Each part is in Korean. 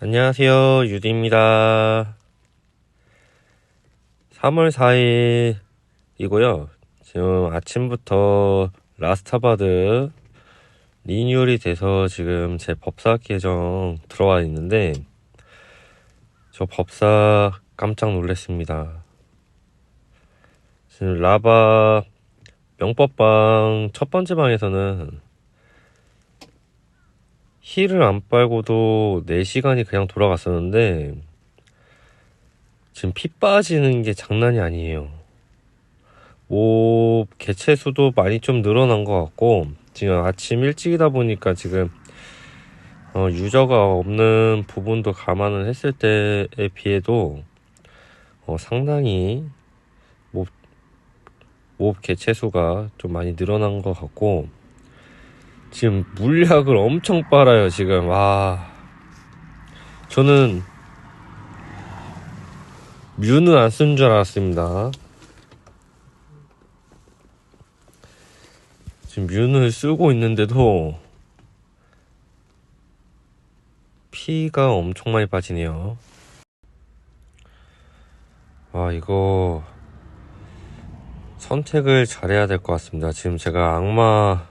안녕하세요. 유디입니다. 3월 4일이고요. 지금 아침부터 라스타바드 리뉴얼이 돼서 지금 제 법사 계정 들어와 있는데 저 법사 깜짝 놀랐습니다. 지금 라바 명법방 첫 번째 방에서는 힐을 안 빨고도 4시간이 그냥 돌아갔었는데 지금 피 빠지는 게 장난이 아니에요. 뭐 개체 수도 많이 좀 늘어난 것 같고 지금 아침 일찍이다 보니까 지금 어, 유저가 없는 부분도 감안을 했을 때에 비해도 어, 상당히 몹, 몹 개체 수가 좀 많이 늘어난 것 같고 지금 물약을 엄청 빨아요 지금. 와. 저는 뮤는 안쓴줄 알았습니다. 지금 뮤는 쓰고 있는데도 피가 엄청 많이 빠지네요. 와 이거 선택을 잘해야 될 것 같습니다. 지금 제가 악마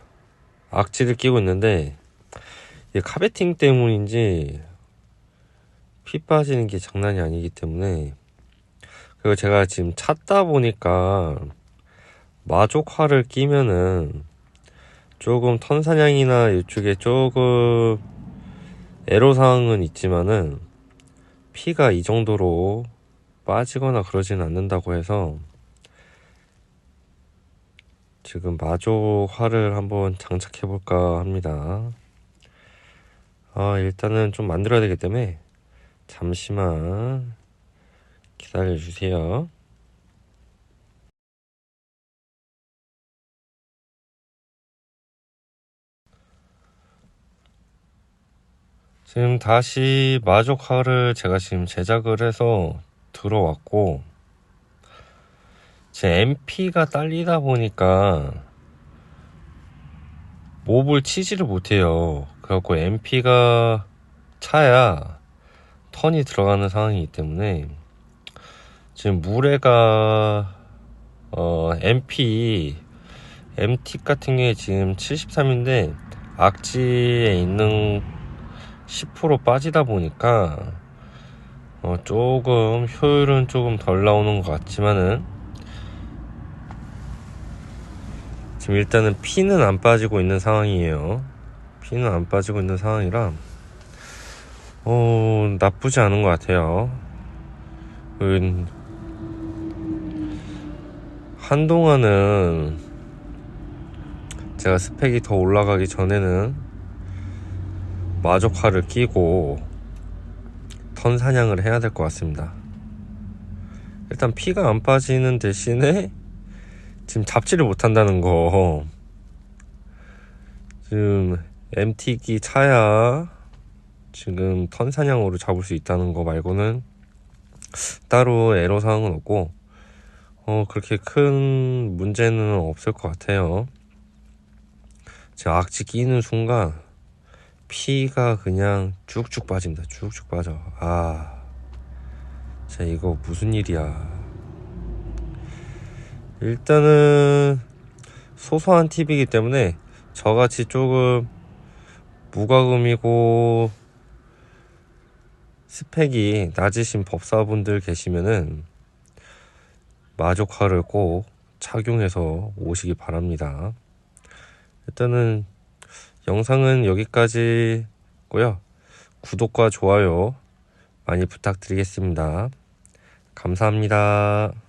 악취를 끼고 있는데 이게 카베팅 때문인지 피 빠지는 게 장난이 아니기 때문에 그리고 제가 지금 찾다 보니까 마족화를 끼면은 조금 턴사냥이나 이쪽에 조금 애로사항은 있지만은 피가 이 정도로 빠지거나 그러지는 않는다고 해서 지금 마조화를 한번 장착해 볼까 합니다. 아, 일단은 좀 만들어야 되기 때문에 잠시만 기다려 주세요. 지금 다시 마족화를 제가 지금 제작을 해서 들어왔고 제 MP가 딸리다 보니까 몹을 치지를 못해요. 그래갖고 MP가 차야 턴이 들어가는 상황이기 때문에 지금 물에가 어 MP MT 같은 게 지금 73인데 악지에 있는 10% 빠지다 보니까 어 조금 효율은 조금 덜 나오는 것 같지만은 지금 일단은 피는 안 빠지고 있는 상황이에요. 피는 안 빠지고 있는 상황이라 어 나쁘지 않은 것 같아요. 음, 한동안은 제가 스펙이 더 올라가기 전에는 마족화를 끼고 턴 사냥을 해야 될 것 같습니다. 일단 피가 안 빠지는 대신에 지금 잡지를 못한다는 거. 지금 MT기 차야 지금 턴 사냥으로 잡을 수 있다는 거 말고는 따로 애로사항은 없고 어 그렇게 큰 문제는 없을 것 같아요. 제가 악지 끼는 순간 피가 그냥 쭉쭉 빠집니다. 쭉쭉 빠져. 아 진짜 이거 무슨 일이야 일단은 소소한 팁이기 때문에 저같이 조금 무과금이고 스펙이 낮으신 법사분들 계시면은 마족화를 꼭 착용해서 오시기 바랍니다. 일단은 영상은 여기까지고요. 구독과 좋아요 많이 부탁드리겠습니다. 감사합니다.